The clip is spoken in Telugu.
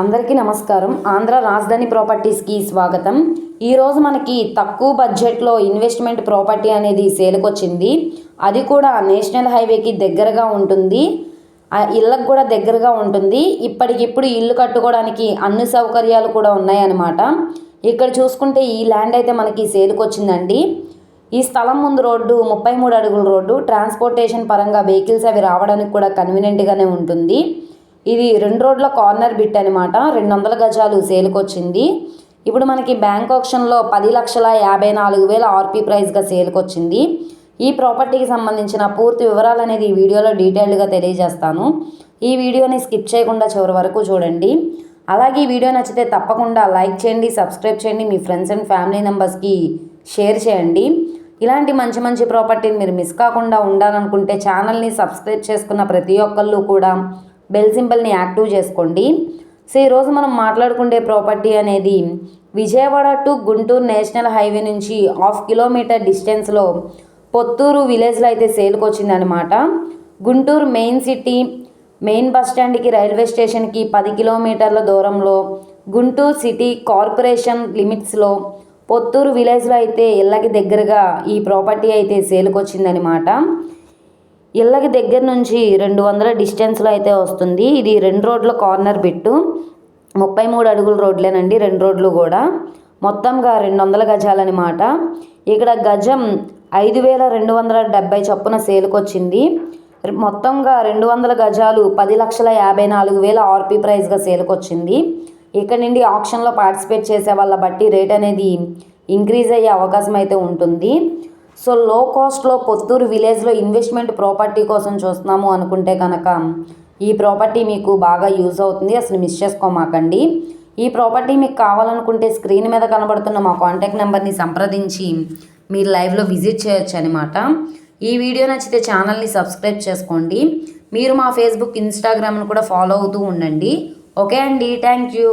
అందరికీ నమస్కారం. ఆంధ్ర రాజధాని ప్రాపర్టీస్కి స్వాగతం. ఈరోజు మనకి తక్కువ బడ్జెట్లో ఇన్వెస్ట్మెంట్ ప్రాపర్టీ అనేది సేల్కి వచ్చింది అది కూడా నేషనల్ హైవేకి దగ్గరగా ఉంటుంది. ఇళ్ళకు కూడా దగ్గరగా ఉంటుంది. ఇప్పటికిప్పుడు ఇల్లు కట్టుకోవడానికి అన్ని సౌకర్యాలు కూడా ఉన్నాయన్నమాట. ఇక్కడ చూసుకుంటే ఈ ల్యాండ్ అయితే మనకి సేల్కి వచ్చిందండి ఈ స్థలం ముందు రోడ్డు ముప్పై మూడు అడుగుల రోడ్డు ట్రాన్స్పోర్టేషన్ పరంగా వెహికల్స్ అవి రావడానికి కూడా కన్వీనియంట్గానే ఉంటుంది. ఇది రెండు రోడ్ల కార్నర్ బిట్ అనమాట రెండు వందల గజాలు సేల్కి వచ్చింది ఇప్పుడు మనకి బ్యాంక్ ఆప్షన్లో పది లక్షల యాభై నాలుగు వేల ఆర్పీ ప్రైస్గా సేల్కి వచ్చింది ఈ ప్రాపర్టీకి సంబంధించిన పూర్తి వివరాలు అనేది ఈ వీడియోలో డీటెయిల్డ్గా తెలియజేస్తాను. ఈ వీడియోని స్కిప్ చేయకుండా చివరి వరకు చూడండి. అలాగే ఈ వీడియో నచ్చితే తప్పకుండా లైక్ చేయండి సబ్స్క్రైబ్ చేయండి మీ ఫ్రెండ్స్ అండ్ ఫ్యామిలీ మెంబర్స్కి షేర్ చేయండి. ఇలాంటి మంచి మంచి ప్రాపర్టీని మీరు మిస్ కాకుండా ఉండాలనుకుంటే ఛానల్ని సబ్స్క్రైబ్ చేసుకున్న ప్రతి ఒక్కళ్ళు కూడా బెల్ సింబల్ని యాక్టివ్ చేసుకోండి. సో ఈరోజు మనం మాట్లాడుకునే ప్రాపర్టీ అనేది Vijayawada to Guntur national highway నుంచి హాఫ్ కిలోమీటర్ డిస్టెన్స్లో పొత్తూరు విలేజ్లో అయితే సేల్కి వచ్చిందనమాట Guntur main city main bus స్టాండ్కి రైల్వే స్టేషన్కి పది కిలోమీటర్ల దూరంలో గుంటూరు సిటీ కార్పొరేషన్ లిమిట్స్లో పొత్తూరు విలేజ్లో అయితే ఇళ్ళకి దగ్గరగా ఈ ప్రాపర్టీ అయితే సేల్కి వచ్చిందనమాట ఇళ్ళకి దగ్గర నుంచి రెండు వందల డిస్టెన్స్లో అయితే వస్తుంది. ఇది రెండు రోడ్ల కార్నర్ బిట్టు. ముప్పై మూడు అడుగుల రోడ్లేనండి రెండు రోడ్లు కూడా. మొత్తంగా రెండు వందల గజాలన్నమాట ఇక్కడ గజం ఐదు వేల రెండు వందల డెబ్బై చొప్పున సేల్కి వచ్చింది మొత్తంగా రెండు వందల గజాలు పది లక్షల యాభై నాలుగు వేల ఆర్పీ ప్రైస్గా సేలుకొచ్చింది. ఇక్కడ నుండి ఆప్షన్లో పార్టిసిపేట్ చేసే వాళ్ళ బట్టి రేట్ అనేది ఇంక్రీజ్ అయ్యే అవకాశం అయితే ఉంటుంది. సో లో కాస్ట్లో పొత్తూరు విలేజ్లో ఇన్వెస్ట్మెంట్ ప్రాపర్టీ కోసం చూస్తున్నాము అనుకుంటే కనుక ఈ ప్రాపర్టీ మీకు బాగా యూజ్ అవుతుంది. అసలు మిస్ చేసుకోమాకండి. ఈ ప్రాపర్టీ మీకు కావాలనుకుంటే స్క్రీన్ మీద కనబడుతున్న మా కాంటాక్ట్ నెంబర్ని సంప్రదించి మీరు లైవ్లో విజిట్ చేయొచ్చు అనమాట ఈ వీడియో నచ్చితే ఛానల్ని సబ్స్క్రైబ్ చేసుకోండి. మీరు మా ఫేస్బుక్ ఇన్స్టాగ్రామ్ను కూడా ఫాలో అవుతూ ఉండండి. ఓకే అండి. Thank you